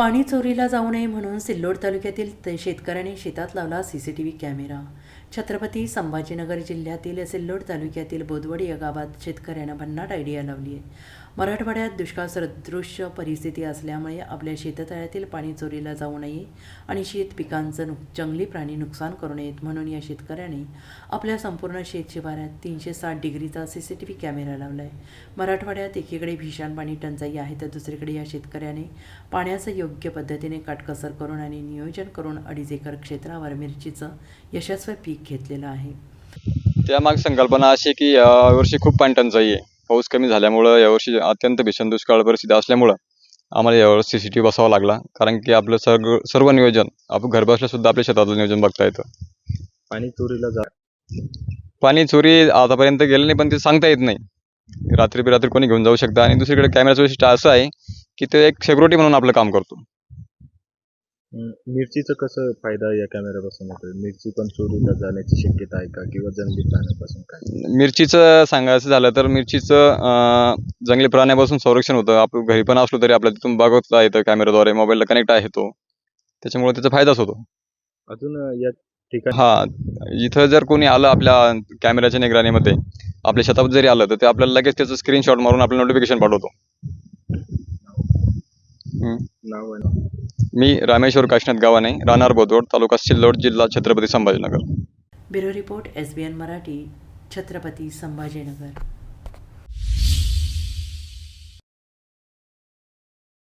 पाणी चोरीला जाऊ नये म्हणून सिल्लोड तालुक्यातील शेतकऱ्याने शेतकऱ्यांनी शेतात लावला C C T V camera. Chhatrapati Sambhajinagar जिल्ह्यातील सिल्लोड तालुक्यातील बोदवड या गावात शेतकऱ्यांना भन्नाट आयडिया लावली आहे मराठवाड्यात दुष्काळ सदृश्य परिस्थिती असल्यामुळे आपल्या शेततळ्यातील पाणी चोरीला जाऊ नये आणि शेत पिकांचं नुक जंगली प्राणी नुकसान करू नयेत म्हणून या शेतकऱ्यांनी आपल्या संपूर्ण शेत शिवारात तीनशे साठ डिग्रीचा C C T V camera लावला आहे मराठवाड्यात एकीकडे भीषण पाणी टंचाई आहे तर दुसरीकडे या शेतकऱ्याने पाण्याचं योग्य पद्धतीने काटकसर करून आणि नियोजन करून अडीच एकर क्षेत्रावर मिरचीचं यशस्वी पीक घेतलेलं आहे. त्यामाग संकल्पना अशी आहे की यावर्षी खूप पाणी टंचाई आहे. पाऊस कमी झाल्यामुळं यावर्षी अत्यंत भीषण दुष्काळ परिस्थिती असल्यामुळं आम्हाला यावर सी सी टी व्ही बसावा लागला. कारण की आपलं सर्व सर्व नियोजन आपण घर बसल्या सुद्धा आपल्या शेतातलं नियोजन बघता येतं. पाणी चोरीला जा पाणी चोरी आतापर्यंत गेलं नाही पण ते सांगता येत नाही. रात्री बिरात्री कोणी घेऊन जाऊ शकतं. आणि दुसरीकडे कॅमेराचं वैशिष्ट्य असं आहे की ते एक सेक्युरिटी म्हणून आपलं काम करतो. मिरचीचं कसं फायदा या कॅमेऱ्यापासून होतोय? मिरची पण चोरीला जाण्याची शक्यता आहे का? किंवा जंगली प्राण्यापासून काय? मिरचीचं सांगायचं झालं तर मिरचीचं अं, जंगली प्राण्यापासून संरक्षण होतं. आपण घरी पण असलो तरी आपल्याला तिथून बघता येतं कॅमेराद्वारे मोबाईलला कनेक्ट आहे तो. त्याच्यामुळे त्याचा फायदाच होतो. अजून अं, या ठिकाणी हा इथं जर कोणी आलं आपल्या कॅमेऱ्याच्या निगराणीमध्ये आपल्या शेतात जरी आलं तर ते आपल्याला लगेच त्याचं स्क्रीनशॉट मारून आपल्याला नोटिफिकेशन पाठवतो. हम्म. नाव आहे मी रामेश्वर काशनाथ गावाने राहणार बोदवड तालुका सिल्लोड जिल्हा Chhatrapati Sambhajinagar. Bureau report S B N Marathi Chhatrapati Sambhajinagar.